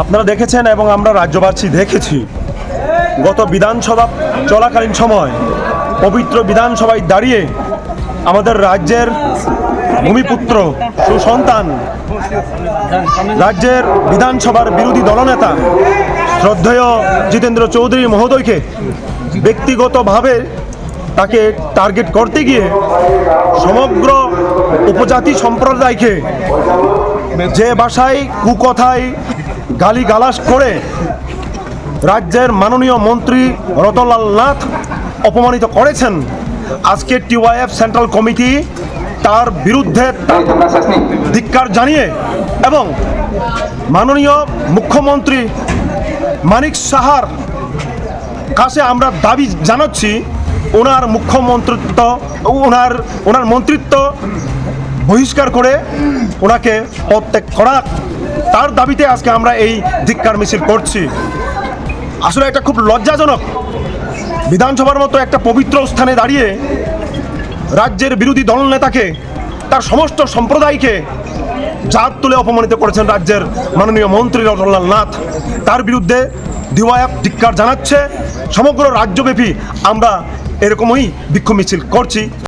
আপনারা দেখেছেন এবং আমরা রাজ্যবাসী দেখেছি, গত বিধানসভা চলাকালীন সময়, পবিত্র বিধানসভায় দাঁড়িয়ে আমাদের রাজ্যের ভূমিপুত্র সুসন্তান, রাজ্যের বিধানসভার বিরোধী দলনেতা শ্রদ্ধেয় জিতেন্দ্র চৌধুরী মহোদয়কে ব্যক্তিগতভাবে তাকে টার্গেট করতে গিয়ে সমগ্র উপজাতি সম্প্রদায়কে যে ভাষায় কুকথায় গালি গালাস করে রাজ্যের মাননীয় মন্ত্রী রতনলাল নাথ অপমানিত করেছেন। আজকে টিওয়াইএফ সেন্ট্রাল কমিটি তার বিরুদ্ধে ধিক্কার জানিয়ে এবং মাননীয় মুখ্যমন্ত্রী মানিক সাহার কাছে আমরা দাবি জানাচ্ছি, ওনার মুখ্যমন্ত্রিত্ব, ওনার ওনার মন্ত্রিত্ব বহিষ্কার করে ওনাকে প্রত্যেক করা তার দাবিতে আজকে আমরা এই ধিক্কার মিছিল করছি। আসলে এটা খুব লজ্জাজনক। বিধানসভার মতো একটা পবিত্র স্থানে দাঁড়িয়ে রাজ্যের বিরোধী দলনেতাকে তার সমস্ত সম্প্রদায়কে জাত তুলে অপমানিত করেছেন রাজ্যের মাননীয় মন্ত্রী রতনলাল নাথ। তার বিরুদ্ধে দিওয়ায়াপ ধিক্কার জানাচ্ছে। সমগ্র রাজ্যব্যাপী আমরা এরকমই বিক্ষোভ মিছিল করছি।